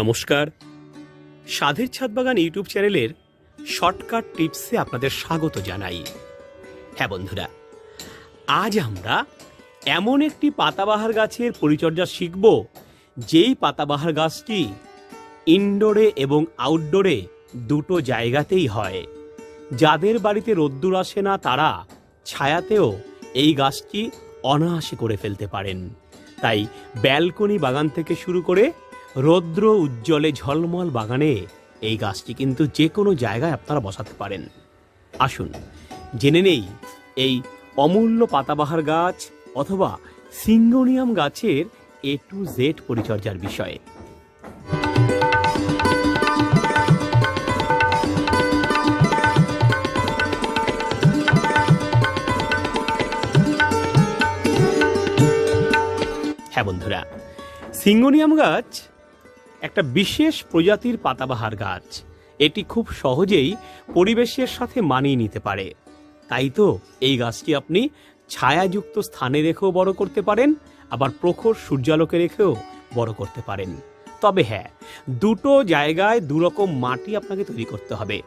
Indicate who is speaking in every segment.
Speaker 1: নমস্কার। সাধের ছাদ বাগান ইউটিউব চ্যানেলের শর্টকাট টিপসে আপনাদের স্বাগত জানাই। হ্যাঁ বন্ধুরা, আজ আমরা এমন একটি পাতাবাহার গাছের পরিচর্যা শিখব, যেই পাতাবাহার গাছটি ইনডোরে এবং আউটডোরে দুটো জায়গাতেই হয়। যাদের বাড়িতে রোদ্দুর আসে না, তারা ছায়াতেও এই গাছটি অনায়াসে করে ফেলতে পারেন। তাই ব্যালকনি বাগান থেকে শুরু করে রৌদ্র উজ্জ্বলে ঝলমল বাগানে এই গাছটি কিন্তু যে কোনো জায়গায় আপনারা বসাতে পারেন। আসুন, জেনে নেই এই অমূল্য পাতাবাহার গাছ অথবা সিঙ্গোনিয়াম গাছের এ টু জেড পরিচর্যার বিষয়ে। হ্যাঁ বন্ধুরা, সিঙ্গোনিয়াম গাছ একটা বিশেষ প্রজাতির পাতাবাহার গাছ। এটি খুব সহজেই পরিবেশের সাথে মানিয়ে নিতে পারে। তাই তো, এই গাছটি আপনি ছায়াযুক্ত স্থানে রেখেও বড় করতে পারেন, আবার প্রখর সূর্যালোকে রেখেও বড় করতে পারেন। তবে হ্যাঁ দুটো জায়গায় দুরকম মাটি আপনাকে তৈরি করতে হবে।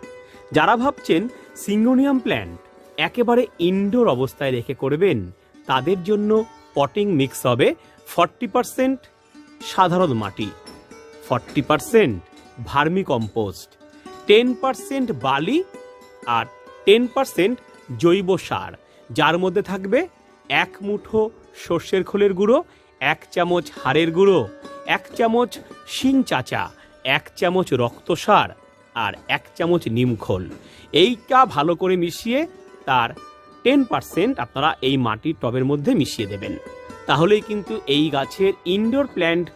Speaker 1: যারা ভাবছেন সিঙ্গোনিয়াম প্ল্যান্ট একেবারে ইনডোর অবস্থায় রেখে করবেন, তাদের জন্য পটিং মিক্স হবে ফর্টি পারসেন্ট সাধারণ মাটি। Forty percent vermicompost ten percent বালি আর টেন পারসেন্ট জৈব সার। যার মধ্যে থাকবে এক মুঠো সর্ষের খোলের গুঁড়ো, এক চামচ হাড়ের গুঁড়ো, এক চামচ শিং চাচা, এক চামচ রক্ত সার আর এক চামচ নিমখোল এইটা ভালো করে মিশিয়ে তার টেন পারসেন্ট আপনারা এই মাটির টবের মধ্যে মিশিয়ে দেবেন। তাহলেই কিন্তু এই গাছের ইনডোর প্ল্যান্ট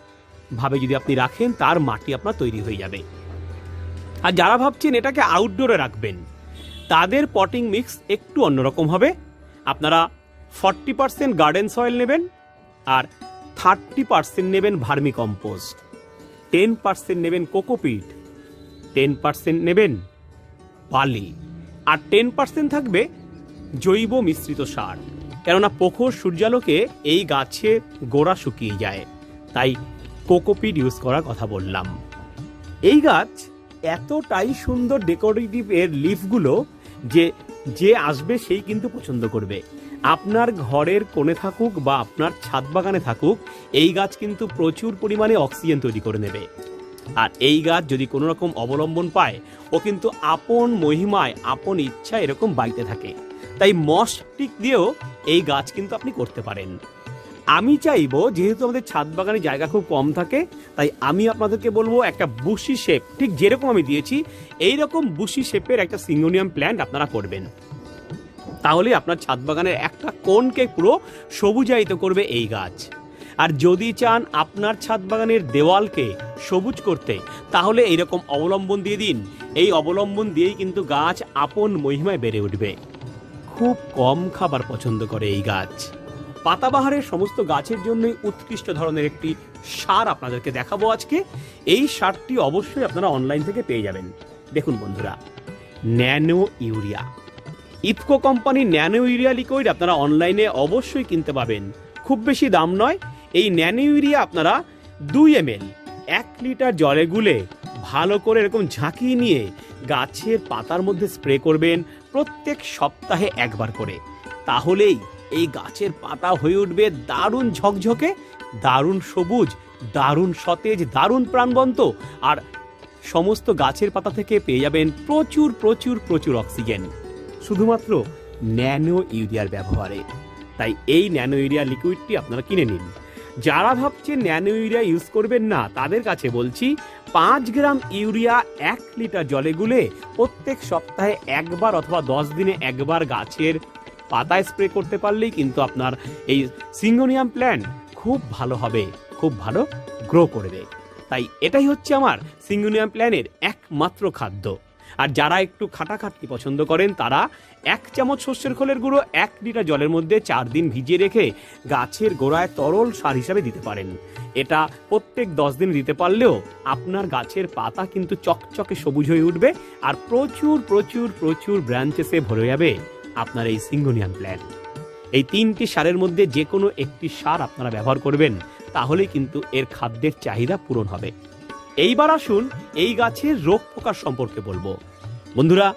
Speaker 1: ভাবে যদি আপনি রাখেন, তার মাটি আপনার তৈরি হয়ে যাবে। আর যারা ভাবছেন এটাকে আউটডোরে রাখবেন, তাদের পটিং মিক্স একটু অন্যরকম হবে। আপনারা ফর্টি পার্সেন্ট গার্ডেন সয়েল নেবেন আর থার্টি পার্সেন্ট নেবেন ভার্মি কম্পোস্ট টেন পার্সেন্ট নেবেন কোকোপিট টেন পার্সেন্ট নেবেন বালি আর টেন পার্সেন্ট থাকবে জৈব মিশ্রিত সার। কেননা প্রখর সূর্যালোকে এই গাছে গোড়া শুকিয়ে যায়। তাই কোকোপিট ইউজ করার কথা বললাম। এই গাছ এতটাই সুন্দর ডেকোরেটিভ এর লিফগুলো যে যে আসবে সেই কিন্তু পছন্দ করবে। আপনার ঘরের কোণে থাকুক বা আপনার ছাদ বাগানে থাকুক, এই গাছ কিন্তু প্রচুর পরিমাণে অক্সিজেন তৈরি করে নেবে। আর এই গাছ যদি কোনো রকম অবলম্বন পায়, ও কিন্তু আপন মহিমায়, আপন ইচ্ছা এরকম বাড়িতে থাকে। তাই মস্টিক দিয়েও এই গাছ কিন্তু আপনি করতে পারেন। আমি চাইব, যেহেতু আমাদের ছাদ বাগানে জায়গা খুব কম থাকে, তাই আমি আপনাদেরকে বলব একটা বুশি শেপ। ঠিক যেরকম আমি দিয়েছি এই রকম বুশি শেপের একটা সিঙ্গোনিয়াম প্ল্যান্ট আপনারা করবেন। তাহলে আপনার ছাদ বাগানের একটা কোণকে পুরো সবুজায়িত করবে এই গাছ। আর যদি চান আপনার ছাদ বাগানের দেওয়ালকে সবুজ করতে, তাহলে এইরকম অবলম্বন দিয়ে দিন। এই অবলম্বন দিয়েই কিন্তু গাছ আপন মহিমায় বেড়ে উঠবে। খুব কম খাবার পছন্দ করে এই গাছ। পাতাবাহারের সমস্ত গাছের জন্যই উৎকৃষ্ট ধরনের একটি সার আপনাদেরকে দেখাবো আজকে। এই সারটি অবশ্যই আপনারা অনলাইন থেকে পেয়ে যাবেন। দেখুন বন্ধুরা, ন্যানো ইউরিয়া। ইফকো কোম্পানির ন্যানো ইউরিয়া লিকুইড আপনারা অনলাইনে অবশ্যই কিনতে পাবেন। খুব বেশি দাম নয়, এই ন্যানো ইউরিয়া আপনারা দুই এম এল এক লিটার জলে গুলে ভালো করে এরকম ঝাঁকিয়ে নিয়ে গাছের পাতার মধ্যে স্প্রে করবেন প্রত্যেক সপ্তাহে একবার করে। তাহলেই এই গাছের পাতা হয়ে উঠবে দারুণ ঝকঝকে, দারুণ সবুজ, দারুণ সতেজ, দারুণ প্রাণবন্ত, আর সমস্ত গাছের পাতা থেকে পেয়ে যাবেন প্রচুর প্রচুর প্রচুর অক্সিজেন। শুধুমাত্র ন্যানো ইউরিয়ার ব্যবহারে। তাই এই ন্যানো ইউরিয়া লিকুইডটি আপনারা কিনে নিন। যারা ভাবছে ন্যানো ইউরিয়া ইউজ করবেন না, তাদের কাছে বলছি, পাঁচ গ্রাম ইউরিয়া এক লিটার জলে গুলে প্রত্যেক সপ্তাহে একবার অথবা দশ দিনে একবার গাছের পাতায় স্প্রে করতে পারলেই কিন্তু আপনার এই সিঙ্গোনিয়াম প্ল্যান্ট খুব ভালো হবে, খুব ভালো গ্রো করবে তাই এটাই হচ্ছে আমার সিঙ্গোনিয়াম প্ল্যানের একমাত্র খাদ্য। আর যারা একটু খাটাখাটনি পছন্দ করেন, তারা এক চামচ শস্যের খোলের গুঁড়ো, এক লিটার জলের মধ্যে চার দিন ভিজিয়ে রেখে গাছের গোড়ায় তরল সার হিসাবে দিতে পারেন। এটা প্রত্যেক দশ দিন দিতে পারলেও আপনার গাছের পাতা কিন্তু চকচকে সবুজ হয়ে উঠবে আর প্রচুর প্রচুর প্রচুর ব্রাঞ্চেসে ভরে যাবে। আপনার এই সিঙ্গোনিয়াম প্ল্যান্ট এই তিনটি সারের মধ্যে যে কোনো একটি সার আপনারা ব্যবহার করবেন, তাহলেই কিন্তু এর খাদ্যের চাহিদা পূরণ হবে। এইবার আসুন এই গাছের রোগ পোকার সম্পর্কে বলব। বন্ধুরা,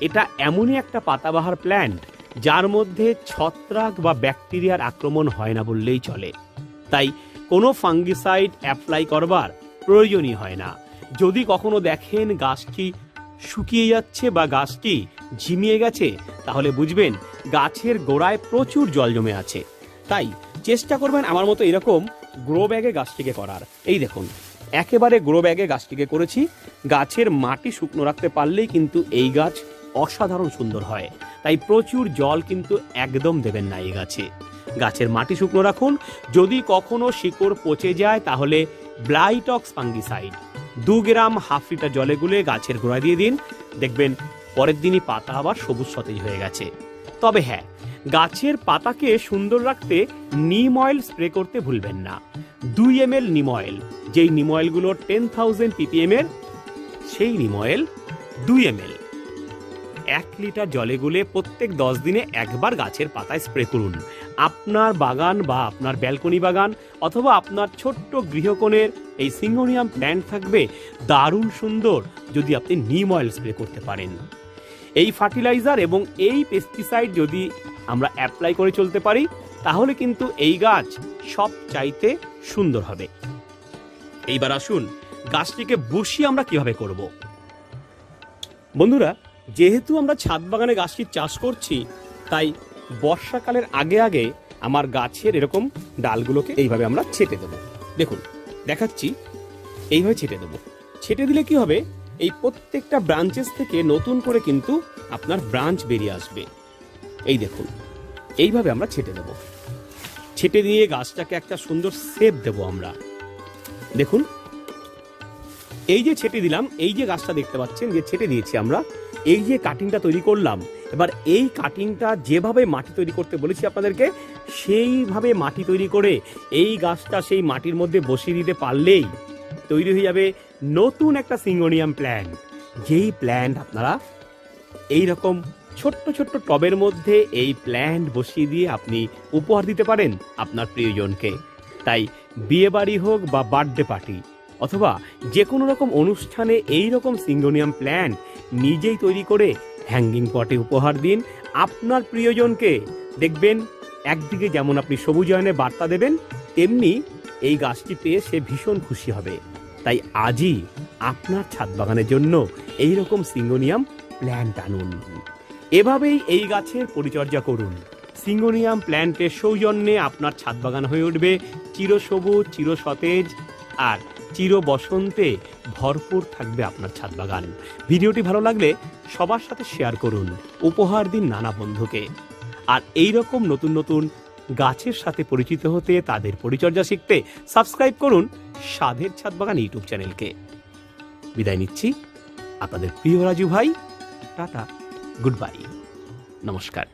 Speaker 1: এটা এমনই একটা পাতাবাহার প্ল্যান্ট যার মধ্যে ছত্রাক বা ব্যাকটেরিয়ার আক্রমণ হয় না বললেই চলে। তাই কোনো ফাঙ্গিসাইড অ্যাপ্লাই করবার প্রয়োজনই হয় না। যদি কখনো দেখেন গাছটি শুকিয়ে যাচ্ছে বা গাছটি ঝিমিয়ে গেছে, তাহলে বুঝবেন গাছের গোড়ায় প্রচুর জল জমে আছে। তাই চেষ্টা করবেন আমার মতো এরকম গ্রো ব্যাগে গাছটিকে করার। এই দেখুন, একেবারে গ্রো ব্যাগে গাছটিকে করেছি। গাছের মাটি শুকনো রাখতে পারলেই কিন্তু এই গাছ অসাধারণ সুন্দর হয়। তাই প্রচুর জল কিন্তু একদম দেবেন না এই গাছে। গাছের মাটি শুকনো রাখুন। যদি কখনো শিকড় পচে যায়, তাহলে ব্লাইটক্স ফাঙ্গিসাইড দু গ্রাম হাফ লিটার জলে গুলে গাছের গোড়ায় দিয়ে দিন। দেখবেন পরের দিনই পাতা আবার সবুজ সতেজ হয়ে গেছে। তবে হ্যাঁ গাছের পাতাকে সুন্দর রাখতে নিম অয়েল স্প্রে করতে ভুলবেন না। দুই এম এল নিম অয়েল, যেই নিম অয়েলগুলো টেন থাউজেন্ড পিপিএম এর, সেই নিম অয়েল দুই এম এল এক লিটার জলে গুলে প্রত্যেক দশ দিনে একবার গাছের পাতায় স্প্রে করুন। আপনার বাগান বা আপনার ব্যালকনি বাগান অথবা আপনার ছোট্ট গৃহকোণের এই সিঙ্গোনিয়াম প্ল্যান্ট থাকবে দারুণ সুন্দর যদি আপনি নিম অয়েল স্প্রে করতে পারেন। এই ফার্টিলাইজার এবং এই পেস্টিসাইড যদি আমরা অ্যাপ্লাই করে চলতে পারি, তাহলে কিন্তু এই গাছ সব চাইতে সুন্দর হবে। এইবার আসুন, গাছটিকে বসিয়ে আমরা কীভাবে করব? বন্ধুরা, যেহেতু আমরা ছাদ বাগানে গাছটির চাষ করছি, তাই বর্ষাকালের আগে আগে আমার গাছের এরকম ডালগুলোকে এইভাবে আমরা ছেটে দেবো। দেখুন, দেখাচ্ছি, এইভাবে ছেটে দেবো। ছেটে দিলে কি হবে? এই প্রত্যেকটা ব্রাঞ্চেস থেকে নতুন করে কিন্তু আপনার ব্রাঞ্চ বেরিয়ে আসবে। এই দেখুন, এইভাবে আমরা ছেটে দেব ছেটে দিয়ে গাছটাকে একটা সুন্দর শেপ দেব আমরা। দেখুন, এই যে ছেটে দিলাম, এই যে গাছটা দেখতে পাচ্ছেন যে ছেটে দিয়েছি আমরা, এই যে কাটিংটা তৈরি করলাম, এবার এই কাটিংটা যেভাবে মাটি তৈরি করতে বলেছি আপনাদেরকে, সেইভাবে মাটি তৈরি করে এই গাছটা সেই মাটির মধ্যে বসিয়ে দিতে পারলেই তৈরি হয়ে যাবে নতুন একটা সিঙ্গোনিয়াম প্ল্যান্ট যেই প্ল্যান্ট আপনারা এই রকম ছোট্ট ছোট্ট টবের মধ্যে এই প্ল্যান্ট বসিয়ে দিয়ে আপনি উপহার দিতে পারেন আপনার প্রিয়জনকে। তাই বিয়ে বাড়ি হোক বা বার্থডে পার্টি অথবা যে কোনো রকম অনুষ্ঠানে এই রকম সিঙ্গোনিয়াম প্ল্যান্ট নিজেই তৈরি করে হ্যাঙ্গিং পটে উপহার দিন আপনার প্রিয়জনকে। দেখবেন একদিকে যেমন আপনি সবুজায়নের বার্তা দেবেন, তেমনি এই গাছটি পেয়ে সে ভীষণ খুশি হবে। তাই আজই আপনার ছাদ বাগানের জন্য এই রকম সিঙ্গোনিয়াম প্ল্যান্ট আনুন। এভাবেই এই গাছের পরিচর্যা করুন। সিঙ্গোনিয়াম প্ল্যান্টের সৌজন্যে আপনার ছাদ বাগান হয়ে উঠবে চিরসবুজ, চিরসতেজ আর চির বসন্তে ভরপুর থাকবে আপনার ছাদ বাগান। ভিডিওটি ভালো লাগলে সবার সাথে শেয়ার করুন। উপহার দিন নানা বন্ধুকে। আর এই রকম নতুন নতুন গাছের সাথে পরিচিত হতে, তাদের পরিচর্যা শিখতে সাবস্ক্রাইব করুন সাধের ছাদ বাগান ইউটিউব চ্যানেলকে। বিদায় নিচ্ছি। আপনাদের প্রিয় রাজু ভাই, টাটা, গুড বাই। নমস্কার।